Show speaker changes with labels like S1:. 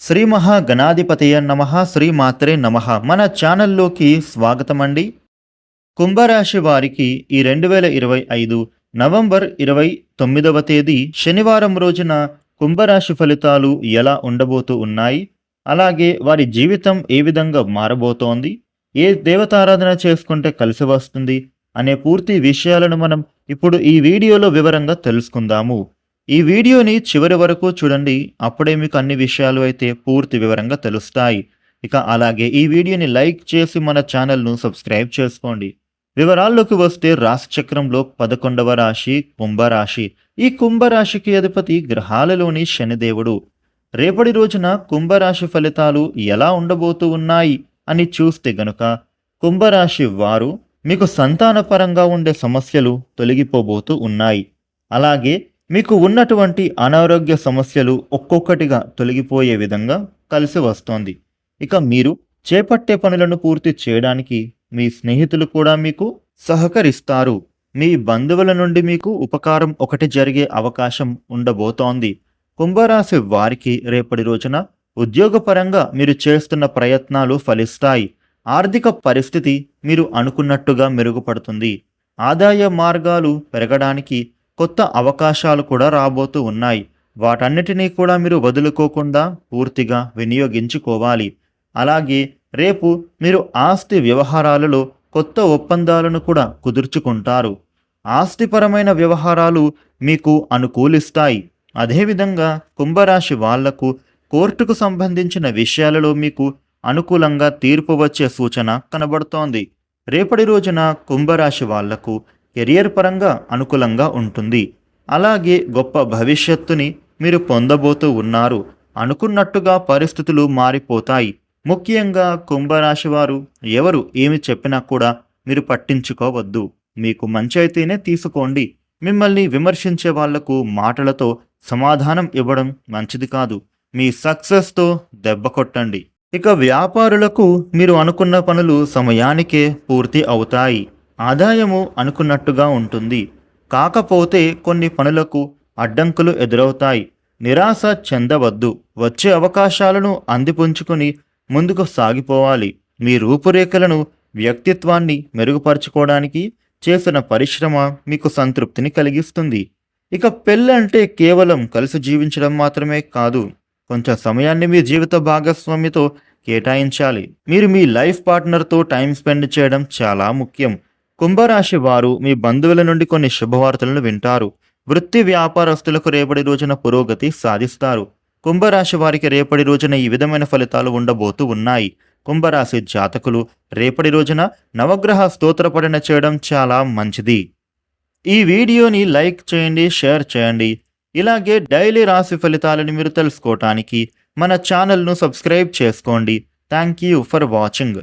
S1: శ్రీ మహాగణాధిపతయ నమ శ్రీ మాత్రే నమ. మన ఛానల్లోకి స్వాగతం అండి కుంభరాశి వారికి ఈ రెండు వేల ఇరవై ఐదు నవంబర్ ఇరవై తొమ్మిదవ తేదీ శనివారం రోజున కుంభరాశి ఫలితాలు ఎలా ఉండబోతూ ఉన్నాయి? అలాగే వారి జీవితం ఏ విధంగా మారబోతోంది? ఏ దేవతారాధన చేసుకుంటే కలిసి వస్తుంది? అనే పూర్తి విషయాలను మనం ఇప్పుడు ఈ వీడియోలో వివరంగా తెలుసుకుందాము. ఈ వీడియోని చివరి వరకు చూడండి. అప్పుడే మీకు అన్ని విషయాలు అయితే పూర్తి వివరంగా తెలుస్తాయి. ఇక అలాగే ఈ వీడియోని లైక్ చేసి మన ఛానల్ను సబ్స్క్రైబ్ చేసుకోండి. వివరాల్లోకి వస్తే రాశిచక్రంలో పదకొండవ రాశి కుంభరాశి. ఈ కుంభరాశికి అధిపతి గ్రహాలలోని శనిదేవుడు. రేపటి రోజున కుంభరాశి ఫలితాలు ఎలా ఉండబోతూ ఉన్నాయి అని చూస్తే గనుక కుంభరాశి వారు మీకు సంతానపరంగా ఉండే సమస్యలు తొలగిపోబోతూ ఉన్నాయి. అలాగే మీకు ఉన్నటువంటి అనారోగ్య సమస్యలు ఒక్కొక్కటిగా తొలగిపోయే విధంగా కలిసి వస్తోంది. ఇక మీరు చేపట్టే పనులను పూర్తి చేయడానికి మీ స్నేహితులు కూడా మీకు సహకరిస్తారు. మీ బంధువుల నుండి మీకు ఉపకారం ఒకటి జరిగే అవకాశం ఉండబోతోంది. కుంభరాశి వారికి రేపటి రోజున ఉద్యోగపరంగా మీరు చేస్తున్న ప్రయత్నాలు ఫలిస్తాయి. ఆర్థిక పరిస్థితి మీరు అనుకున్నట్టుగా మెరుగుపడుతుంది. ఆదాయ మార్గాలు పెరగడానికి కొత్త అవకాశాలు కూడా రాబోతూ ఉన్నాయి. వాటన్నిటినీ కూడా మీరు వదులుకోకుండా పూర్తిగా వినియోగించుకోవాలి. అలాగే రేపు మీరు ఆస్తి వ్యవహారాలలో కొత్త ఒప్పందాలను కూడా కుదుర్చుకుంటారు. ఆస్తిపరమైన వ్యవహారాలు మీకు అనుకూలిస్తాయి. అదేవిధంగా కుంభరాశి వాళ్ళకు కోర్టుకు సంబంధించిన విషయాలలో మీకు అనుకూలంగా తీర్పు వచ్చే సూచన కనబడుతోంది. రేపటి రోజున కుంభరాశి వాళ్ళకు కెరియర్ పరంగా అనుకూలంగా ఉంటుంది. అలాగే గొప్ప భవిష్యత్తుని మీరు పొందబోతూ ఉన్నారు. అనుకున్నట్టుగా పరిస్థితులు మారిపోతాయి. ముఖ్యంగా కుంభరాశి వారు ఎవరు ఏమి చెప్పినా కూడా మీరు పట్టించుకోవద్దు. మీకు మంచి అయితేనే తీసుకోండి. మిమ్మల్ని విమర్శించే వాళ్ళకు మాటలతో సమాధానం ఇవ్వడం మంచిది కాదు. మీ సక్సెస్తో దెబ్బ కొట్టండి. ఇక వ్యాపారులకు మీరు అనుకున్న పనులు సమయానికే పూర్తి అవుతాయి. ఆదాయము అనుకున్నట్టుగా ఉంటుంది. కాకపోతే కొన్ని పనులకు అడ్డంకులు ఎదురవుతాయి. నిరాశ చెందవద్దు. వచ్చే అవకాశాలను అందిపుంచుకొని ముందుకు సాగిపోవాలి. మీ రూపురేఖలను వ్యక్తిత్వాన్ని మెరుగుపరచుకోవడానికి చేసిన పరిశ్రమ మీకు సంతృప్తిని కలిగిస్తుంది. ఇక పెళ్ళంటే కేవలం కలిసి జీవించడం మాత్రమే కాదు. కొంచెం సమయాన్ని మీ జీవిత భాగస్వామితో కేటాయించాలి. మీరు మీ లైఫ్ పార్ట్నర్తో టైం స్పెండ్ చేయడం చాలా ముఖ్యం. కుంభరాశి వారు మీ బంధువుల నుండి కొన్ని శుభవార్తలను వింటారు. వృత్తి వ్యాపారస్తులకు రేపటి రోజున పురోగతి సాధిస్తారు. కుంభరాశి వారికి రేపటి రోజున ఈ విధమైన ఫలితాలు ఉండబోతూ ఉన్నాయి. కుంభరాశి జాతకులు రేపటి రోజున నవగ్రహ స్తోత్రపడిన చేయడం చాలా మంచిది. ఈ వీడియోని లైక్ చేయండి షేర్ చేయండి. ఇలాగే డైలీ రాశి ఫలితాలను మీరు తెలుసుకోవటానికి మన ఛానల్ను సబ్స్క్రైబ్ చేసుకోండి. Thank you for watching.